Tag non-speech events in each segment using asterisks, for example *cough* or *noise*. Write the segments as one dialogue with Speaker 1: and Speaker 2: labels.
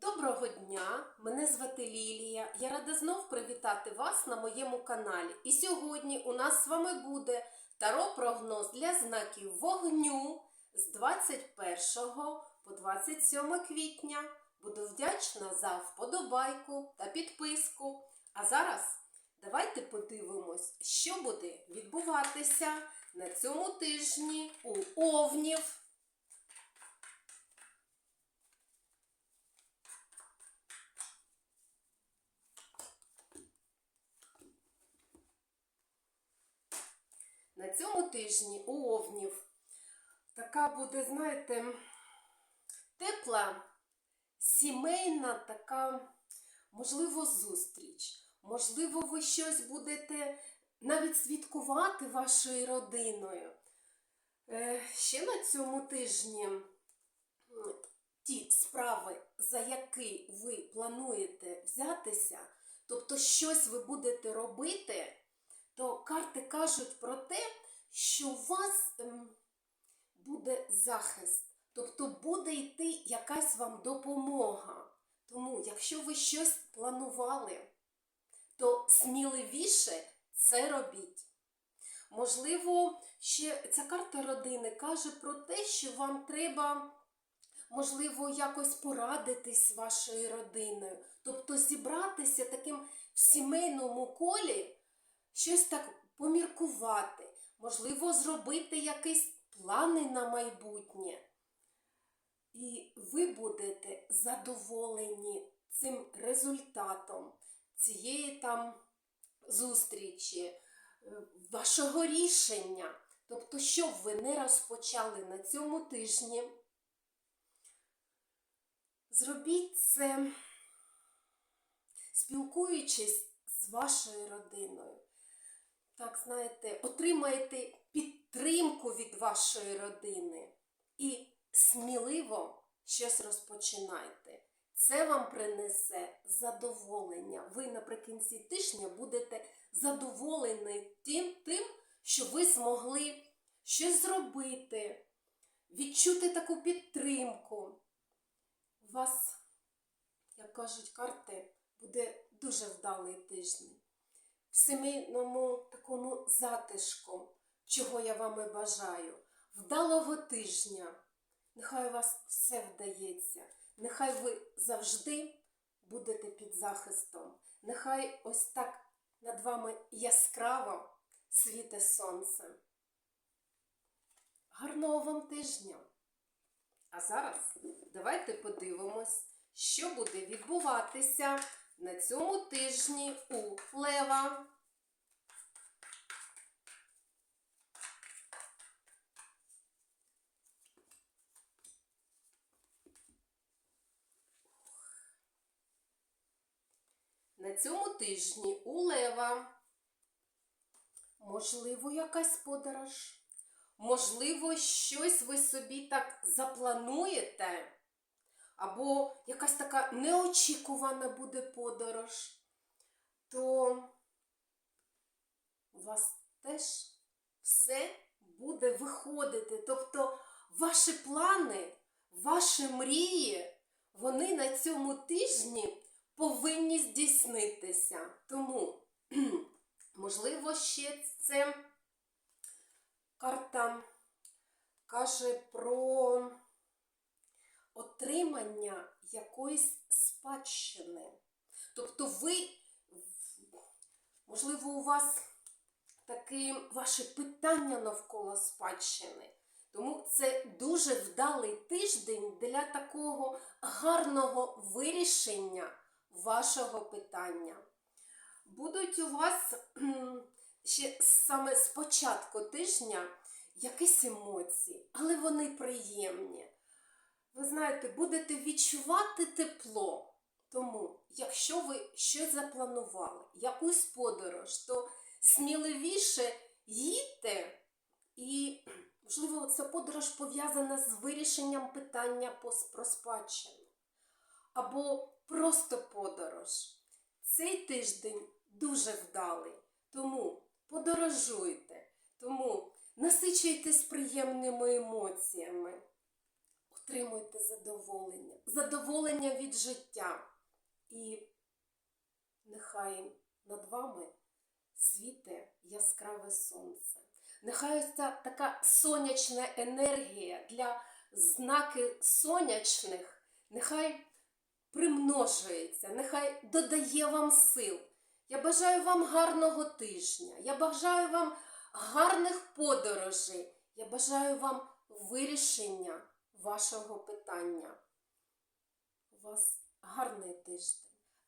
Speaker 1: Доброго дня! Мене звати Лілія. Я рада знов привітати вас на моєму каналі. І сьогодні у нас з вами буде таро-прогноз для знаків вогню з 21 по 27 квітня. Буду вдячна за вподобайку та підписку. А зараз давайте подивимось, що буде відбуватися на цьому тижні у Овнів. На цьому тижні у Овнів така буде, знаєте, тепла, сімейна така, можливо, зустріч. Можливо, ви щось будете навіть святкувати вашою родиною. Е, ще на цьому тижні ті справи, за які ви плануєте взятися, тобто щось ви будете робити, то карти кажуть про те, що у вас ем, буде захист, тобто буде йти якась вам допомога. Тому, якщо ви щось планували, то сміливіше це робіть. Можливо, ще ця карта родини каже про те, що вам треба, можливо, якось порадитись з вашою родиною, тобто зібратися таким в сімейному колі, щось так поміркувати, можливо, зробити якісь плани на майбутнє. І ви будете задоволені цим результатом цієї там зустрічі, е, вашого рішення. Тобто, що б ви не розпочали на цьому тижні, зробіть це, спілкуючись з вашою родиною. Так, знаєте, отримаєте підтримку від вашої родини і сміливо щось розпочинайте. Це вам принесе задоволення. Ви наприкінці тижня будете задоволені тим, тим, що ви змогли щось зробити, відчути таку підтримку. У вас, як кажуть карти, буде дуже вдалий тиждень. В сімейному такому затишку, чого я вам і бажаю, вдалого тижня. Нехай у вас все вдається. Нехай ви завжди будете під захистом. Нехай ось так над вами яскраво світе сонце. Гарного вам тижня! А зараз давайте подивимось, що буде відбуватися на цьому тижні у Лева. На цьому тижні у Лева. Можливо, якась подорож. Можливо, щось ви собі так заплануєте. Або якась така неочікувана буде подорож, то у вас теж все буде виходити. Тобто ваші плани, ваші мрії, вони на цьому тижні повинні здійснитися. Тому, *clears throat* можливо, ще це карта каже про отримання якоїсь спадщини. Тобто ви, можливо, у вас такі ваші питання навколо спадщини. Тому це дуже вдалий тиждень для такого гарного вирішення вашого питання. Будуть у вас ще саме з початку тижня якісь емоції, але вони приємні. Ви знаєте, будете відчувати тепло. Тому, якщо ви щось запланували, якусь подорож, то сміливіше їдьте і, можливо, ця подорож пов'язана з вирішенням питання про спадщину. Або просто подорож. Цей тиждень дуже вдалий, тому подорожуйте, тому насичуйтесь приємними емоціями. Отримуйте задоволення, задоволення від життя. І нехай над вами світе яскраве сонце. Нехай ось ця така сонячна енергія для знаки сонячних, нехай примножується, нехай додає вам сил. Я бажаю вам гарного тижня. Я бажаю вам гарних подорожей. Я бажаю вам вирішення вашого питання. У вас гарний тиждень,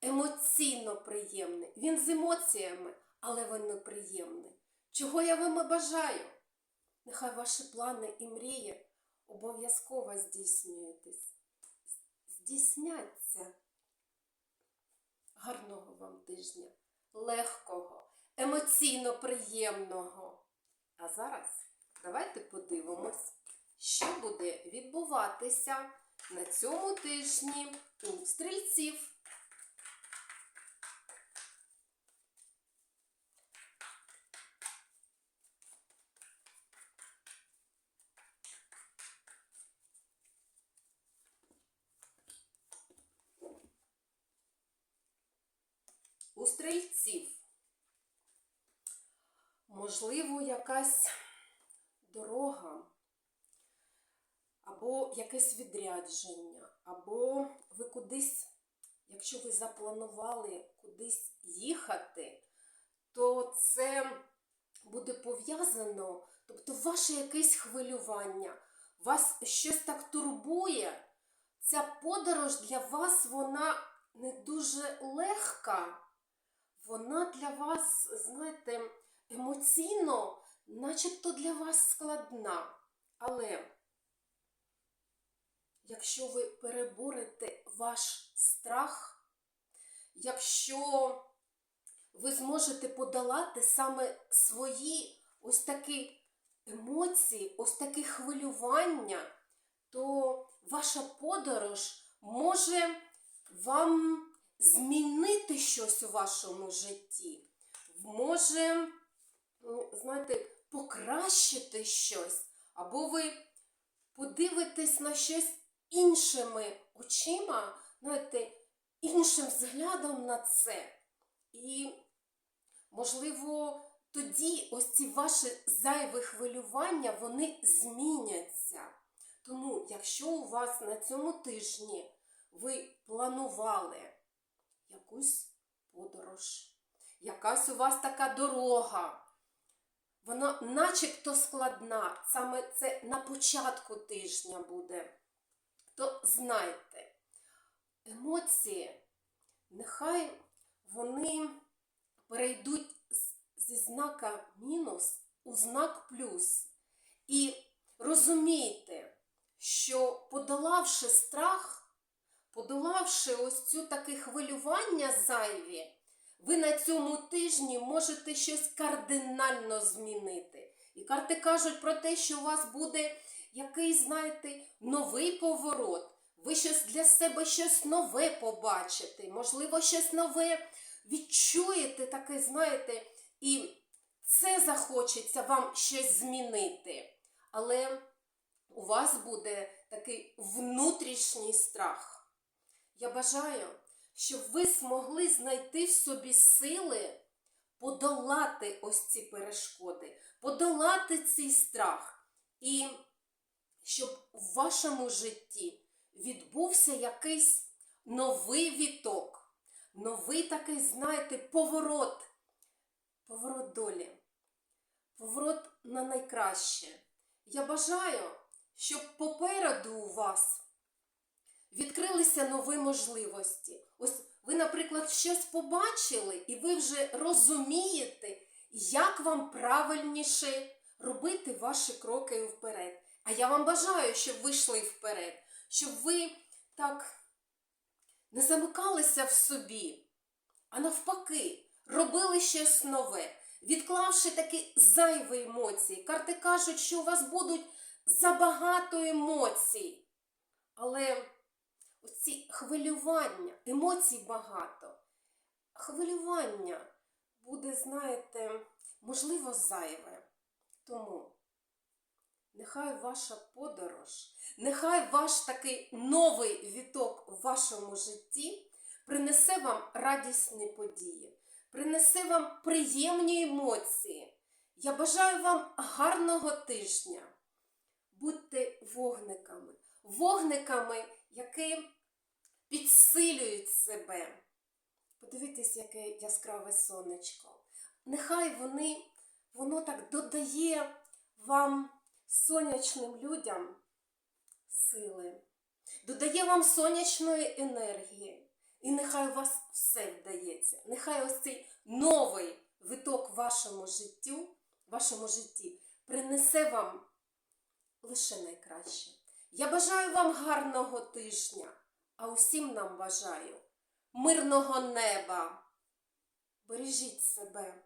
Speaker 1: емоційно приємний. Він з емоціями, але він не приємний. Чого я вам і бажаю? Нехай ваші плани і мрії обов'язково здійснюєтесь. Здійсняться. Гарного вам тижня, легкого, емоційно приємного. А зараз давайте подивимось, що буде відбуватися на цьому тижні у стрільців. У стрільців. Можливо, якась дорога, або якесь відрядження, або ви кудись, якщо ви запланували кудись їхати, то це буде пов'язано, тобто ваше якесь хвилювання, вас щось так турбує. Ця подорож для вас, вона не дуже легка. Вона для вас, знаєте, емоційно, начебто для вас складна. Але якщо ви переборете ваш страх, якщо ви зможете подолати саме свої ось такі емоції, ось такі хвилювання, то ваша подорож може вам змінити щось у вашому житті, може, ну, знаєте, покращити щось, або ви подивитесь на щось іншими очима, знаєте, іншим взглядом на це. І, можливо, тоді ось ці ваші зайві хвилювання, вони зміняться. Тому, якщо у вас на цьому тижні ви планували якусь подорож, якась у вас така дорога, вона начебто складна, саме це на початку тижня буде, то знайте, емоції, нехай вони перейдуть зі знака мінус у знак плюс. І розумійте, що подолавши страх, подолавши ось цю таке хвилювання зайві, ви на цьому тижні можете щось кардинально змінити. І карти кажуть про те, що у вас буде якийсь, знаєте, новий поворот. Ви щось для себе щось нове побачите, можливо, щось нове відчуєте, таке, знаєте, і це захочеться вам щось змінити. Але у вас буде такий внутрішній страх. Я бажаю, щоб ви змогли знайти в собі сили подолати ось ці перешкоди, подолати цей страх, і щоб в вашому житті відбувся якийсь новий віток, новий такий, знаєте, поворот, поворот долі, поворот на найкраще. Я бажаю, щоб попереду у вас відкрилися нові можливості. Ось ви, наприклад, щось побачили, і ви вже розумієте, як вам правильніше робити ваші кроки вперед. А я вам бажаю, щоб ви йшли вперед, щоб ви так не замикалися в собі, а навпаки, робили щось нове, відклавши такі зайві емоції. Карти кажуть, що у вас будуть забагато емоцій. Але оці хвилювання, емоцій багато. Хвилювання буде, знаєте, можливо, зайве. Тому нехай ваша подорож, нехай ваш такий новий віток в вашому житті принесе вам радісні події, принесе вам приємні емоції. Я бажаю вам гарного тижня. Будьте вогниками, вогниками, які підсилюють себе. Подивіться, яке яскраве сонечко. Нехай вони, воно так додає вам, сонячним людям, сили, додає вам сонячної енергії. І нехай у вас все вдається. Нехай ось цей новий виток вашому життю, вашому житті принесе вам лише найкраще. Я бажаю вам гарного тижня, а усім нам бажаю мирного неба. Бережіть себе.